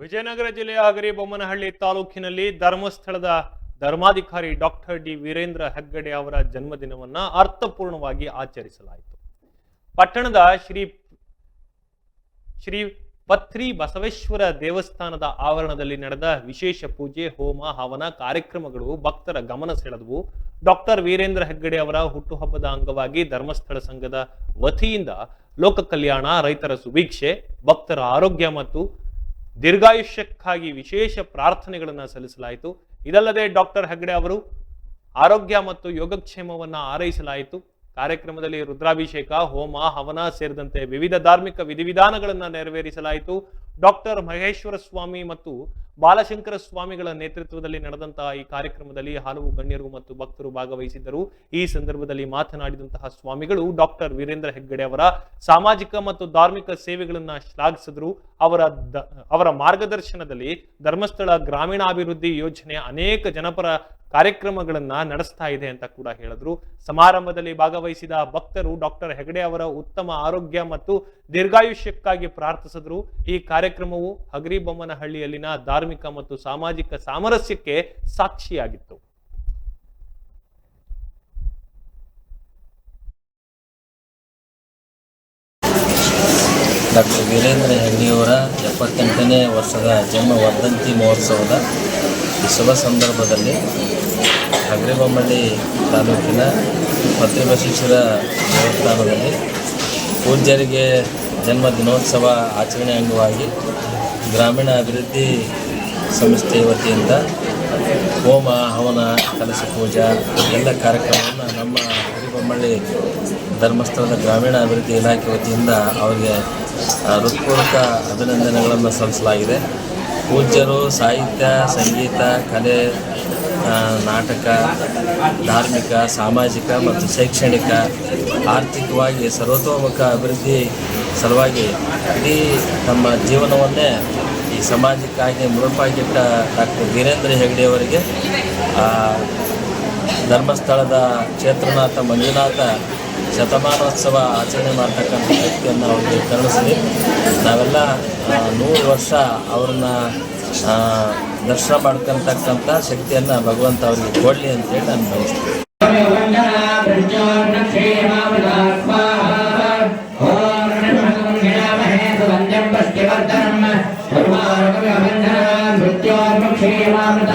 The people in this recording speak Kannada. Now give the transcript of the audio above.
ವಿಜಯನಗರ ಜಿಲ್ಲೆಯ ಹಗರಿಬೊಮ್ಮನಹಳ್ಳಿ ತಾಲೂಕಿನಲ್ಲಿ ಧರ್ಮಸ್ಥಳದ ಧರ್ಮಾಧಿಕಾರಿ ಡಾಕ್ಟರ್ ಡಿ ವೀರೇಂದ್ರ ಹೆಗ್ಗಡೆ ಅವರ ಜನ್ಮದಿನವನ್ನ ಅರ್ಥಪೂರ್ಣವಾಗಿ ಆಚರಿಸಲಾಯಿತು. ಪಟ್ಟಣದ ಶ್ರೀ ಶ್ರೀ ಪತ್ರಿ ಬಸವೇಶ್ವರ ದೇವಸ್ಥಾನದ ಆವರಣದಲ್ಲಿ ನಡೆದ ವಿಶೇಷ ಪೂಜೆ, ಹೋಮ, ಹವನ ಕಾರ್ಯಕ್ರಮಗಳು ಭಕ್ತರ ಗಮನ ಸೆಳೆದವು. ಡಾಕ್ಟರ್ ವೀರೇಂದ್ರ ಹೆಗ್ಗಡೆ ಅವರ ಹುಟ್ಟುಹಬ್ಬದ ಅಂಗವಾಗಿ ಧರ್ಮಸ್ಥಳ ಸಂಘದ ವತಿಯಿಂದ ಲೋಕ ಕಲ್ಯಾಣ ರೈತರ ಸುಭೀಕ್ಷೆ, ಭಕ್ತರ ಆರೋಗ್ಯ ಮತ್ತು ದೀರ್ಘಾಯುಷ್ಯಕ್ಕಾಗಿ ವಿಶೇಷ ಪ್ರಾರ್ಥನೆಗಳನ್ನು ಸಲ್ಲಿಸಲಾಯಿತು. ಇದಲ್ಲದೆ ಡಾಕ್ಟರ್ ಹೆಗ್ಡೆ ಅವರು ಆರೋಗ್ಯ ಮತ್ತು ಯೋಗಕ್ಷೇಮವನ್ನು ಆರೈಸಲಾಯಿತು. ಕಾರ್ಯಕ್ರಮದಲ್ಲಿ ರುದ್ರಾಭಿಷೇಕ, ಹೋಮ, ಹವನ ಸೇರಿದಂತೆ ವಿವಿಧ ಧಾರ್ಮಿಕ ವಿಧಿವಿಧಾನಗಳನ್ನು ನೆರವೇರಿಸಲಾಯಿತು. ಡಾಕ್ಟರ್ ಮಹೇಶ್ವರ ಸ್ವಾಮಿ ಮತ್ತು ಬಾಲಶಂಕರ ಸ್ವಾಮಿಗಳ ನೇತೃತ್ವದಲ್ಲಿ ನಡೆದಂತಹ ಈ ಕಾರ್ಯಕ್ರಮದಲ್ಲಿ ಹಲವು ಗಣ್ಯರು ಮತ್ತು ಭಕ್ತರು ಭಾಗವಹಿಸಿದ್ದರು. ಈ ಸಂದರ್ಭದಲ್ಲಿ ಮಾತನಾಡಿದಂತಹ ಸ್ವಾಮಿಗಳು ಡಾಕ್ಟರ್ ವೀರೇಂದ್ರ ಹೆಗ್ಗಡೆ ಅವರ ಸಾಮಾಜಿಕ ಮತ್ತು ಧಾರ್ಮಿಕ ಸೇವೆಗಳನ್ನ ಶ್ಲಾಘಿಸಿದ್ರು. ಅವರ ಅವರ ಮಾರ್ಗದರ್ಶನದಲ್ಲಿ ಧರ್ಮಸ್ಥಳ ಗ್ರಾಮೀಣಾಭಿವೃದ್ಧಿ ಯೋಜನೆ ಅನೇಕ ಜನಪರ ಕಾರ್ಯಕ್ರಮಗಳನ್ನ ನಡೆಸ್ತಾ ಇದೆ ಅಂತ ಕೂಡ ಹೇಳಿದ್ರು. ಸಮಾರಂಭದಲ್ಲಿ ಭಾಗವಹಿಸಿದ ಭಕ್ತರು ಡಾಕ್ಟರ್ ಹೆಗಡೆ ಅವರ ಉತ್ತಮ ಆರೋಗ್ಯ ಮತ್ತು ದೀರ್ಘಾಯುಷ್ಯಕ್ಕಾಗಿ ಪ್ರಾರ್ಥಿಸಿದ್ರು. ಈ ಕಾರ್ಯಕ್ರಮವು ಹಗರಿಬೊಮ್ಮನಹಳ್ಳಿಯಲ್ಲಿನ ಧಾರ್ಮಿಕ ಮತ್ತು ಸಾಮಾಜಿಕ ಸಾಮರಸ್ಯಕ್ಕೆ ಸಾಕ್ಷಿಯಾಗಿತ್ತು. ಡಾಕ್ಟರ್ ವೀರೇಂದ್ರ ಹೆಗ್ಡೆಯವರ ಎಪ್ಪತ್ತೆಂಟನೇ ವರ್ಷದ ಜನ್ಮ ವರ್ಧಂತಿ ಮಹೋತ್ಸವದ ಶುಭ ಸಂದರ್ಭದಲ್ಲಿ ಹಗರಿಬೊಮ್ಮಳ್ಳಿ ತಾಲೂಕಿನ ಪತ್ರಿಬಸವೇಶ್ವರ ದೇವಸ್ಥಾನದಲ್ಲಿ ಪೂಜ್ಯರಿಗೆ ಜನ್ಮ ದಿನೋತ್ಸವ ಆಚರಣೆ ಅಂಗವಾಗಿ ಗ್ರಾಮೀಣ ಅಭಿವೃದ್ಧಿ ಸಂಸ್ಥೆ ವತಿಯಿಂದ ಹೋಮ, ಹವನ, ಕಲಶ ಪೂಜಾ, ಎಲ್ಲ ಕಾರ್ಯಕ್ರಮವನ್ನು ನಮ್ಮ ಹರಿಬೊಮ್ಮಳ್ಳಿ ಧರ್ಮಸ್ಥಳದ ಗ್ರಾಮೀಣ ಅಭಿವೃದ್ಧಿ ಇಲಾಖೆ ವತಿಯಿಂದ ಅವರಿಗೆ ಹೃತ್ಪೂರ್ವಕ ಅಭಿನಂದನೆಗಳನ್ನು ಸಲ್ಲಿಸಲಾಗಿದೆ. ಪೂಜ್ಯರು ಸಾಹಿತ್ಯ, ಸಂಗೀತ, ಕಲೆ ನಾಟಕ, ಧಾರ್ಮಿಕ, ಸಾಮಾಜಿಕ ಮತ್ತು ಶೈಕ್ಷಣಿಕ, ಆರ್ಥಿಕವಾಗಿ ಸರ್ವತೋಮುಖ ಅಭಿವೃದ್ಧಿ ಸಲುವಾಗಿ ಇಡೀ ತಮ್ಮ ಜೀವನವನ್ನೇ ಈ ಸಮಾಜಕ್ಕಾಗಿ ಮುಡುಪಾಗಿಟ್ಟ ಡಾಕ್ಟರ್ ವೀರೇಂದ್ರ ಹೆಗಡೆಯವರಿಗೆ ಧರ್ಮಸ್ಥಳದ ಕ್ಷೇತ್ರನಾಥ ಮಂಜುನಾಥ ಶತಮಾನೋತ್ಸವ ಆಚರಣೆ ಮಾಡ್ತಕ್ಕಂಥ ವ್ಯಕ್ತಿಯನ್ನು ಅವರಿಗೆ ಕರುಣಿಸಿ ನಾವೆಲ್ಲ ನೂರು ವರ್ಷ ಅವ್ರನ್ನ ದರ್ಶನ ಮಾಡ್ಕೊಂತಕ್ಕಂಥ ಶಕ್ತಿಯನ್ನು ಭಗವಂತ ಅವರಿಗೆ ಕೊಡಲಿ ಅಂತೇಳಿ ನಾನು ಬಯಸ್ತೀನಿ క్షేమామృత